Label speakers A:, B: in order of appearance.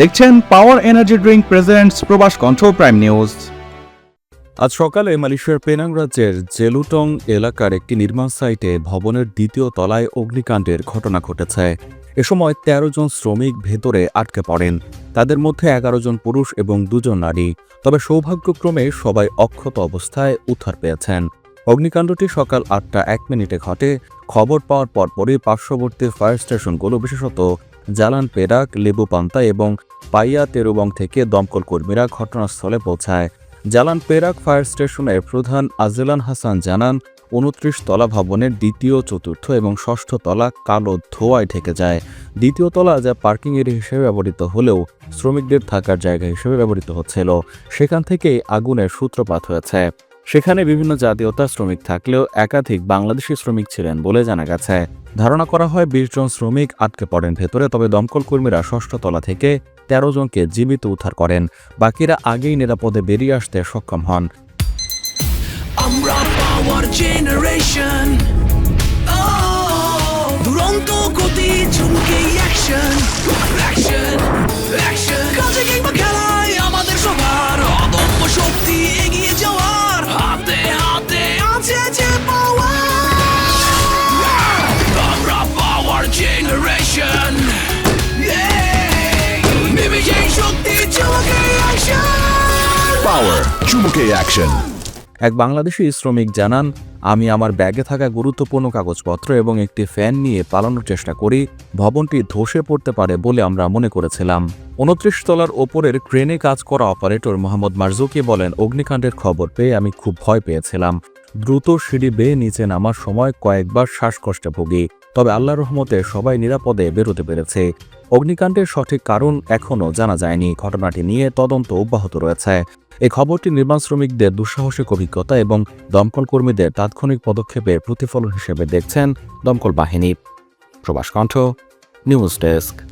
A: দেখছেন power energy drink presents প্রবাস কণ্ঠ প্রাইম নিউজ
B: আজ সকালে মালয়েশিয়ার পেনাং রাজ্যের জেলুটং এলাকার একটি নির্মাণ সাইটে ভবনের দ্বিতীয় তলায় অগ্নিকাণ্ডের ঘটনা ঘটেছে। এ সময় ১৩ জন শ্রমিক ভেতরে আটকে পড়েন। তাদের মধ্যে এগারো জন পুরুষ এবং দুজন নারী। তবে সৌভাগ্যক্রমে সবাই অক্ষত অবস্থায় উদ্ধার পেয়েছেন। অগ্নিকাণ্ডটি সকাল আটটা এক মিনিটে ঘটে। খবর পাওয়ার পর পরপরই পার্শ্ববর্তী ফায়ার স্টেশনগুলো, বিশেষত জালান পেরাক, লেবু পান্তা এবং পাইয়া তেরুবং থেকে দমকল কর্মীরা ঘটনাস্থলে পৌঁছায়। জালান পেরাক ফায়ার স্টেশনের প্রধান আজেলান হাসান জানান, উনত্রিশ তলা ভবনের দ্বিতীয়, চতুর্থ এবং ষষ্ঠ তলা কালো ধোঁয়ায় ঢেকে যায়। দ্বিতীয় তলা যা পার্কিং এরিয়া হিসেবে ব্যবহৃত হলেও শ্রমিকদের থাকার জায়গা হিসেবে ব্যবহৃত হচ্ছিল। সেখান থেকেই আগুনের সূত্রপাত হয়েছে। সেখানে বিভিন্ন জাতীয়তার শ্রমিক থাকলেও একাধিক বাংলাদেশি শ্রমিক ছিলেন বলে জানা গেছে। ধারণা করা হয় বিশ জন শ্রমিক আটকে পড়েন ভেতরে, তবে দমকল কর্মীরা ষষ্ঠ তলা থেকে তেরো জনকে জীবিত উদ্ধার করেন। বাকিরা আগেই নিরাপদে বেরিয়ে আসতে সক্ষম হন।
C: দুরন্ত গতি ঝুমকে অ্যাকশন অ্যাকশন
D: চুমুকে অ্যাকশন
B: এক বাংলাদেশি শ্রমিক জানান, আমি আমার ব্যাগে থাকা গুরুত্বপূর্ণ কাগজপত্র এবং একটি ফ্যান নিয়ে পালানোর চেষ্টা করি। ভবনটি ধসে পড়তে পারে বলে আমরা মনে করেছিলাম। উনত্রিশ তলার ওপরের ক্রেনে কাজ করা অপারেটর মোহাম্মদ মার্জুকি বলেন, অগ্নিকাণ্ডের খবর পেয়ে আমি খুব ভয় পেয়েছিলাম। দ্রুত সিঁড়ি বেয়ে নিচে নামার সময় কয়েকবার শ্বাসকষ্টে ভুগি, তবে আল্লাহর রহমতে সবাই নিরাপদে বেরোতে পেরেছে। অগ্নিকাণ্ডের সঠিক কারণ এখনও জানা যায়নি। ঘটনাটি নিয়ে তদন্ত অব্যাহত রয়েছে। এই খবরটি নির্মাণ শ্রমিকদের দুঃসাহসিক অভিজ্ঞতা এবং দমকল কর্মীদের তাৎক্ষণিক পদক্ষেপের প্রতিফলন হিসেবে দেখছেন দমকল বাহিনী। প্রবাস কণ্ঠ, নিউজ ডেস্ক।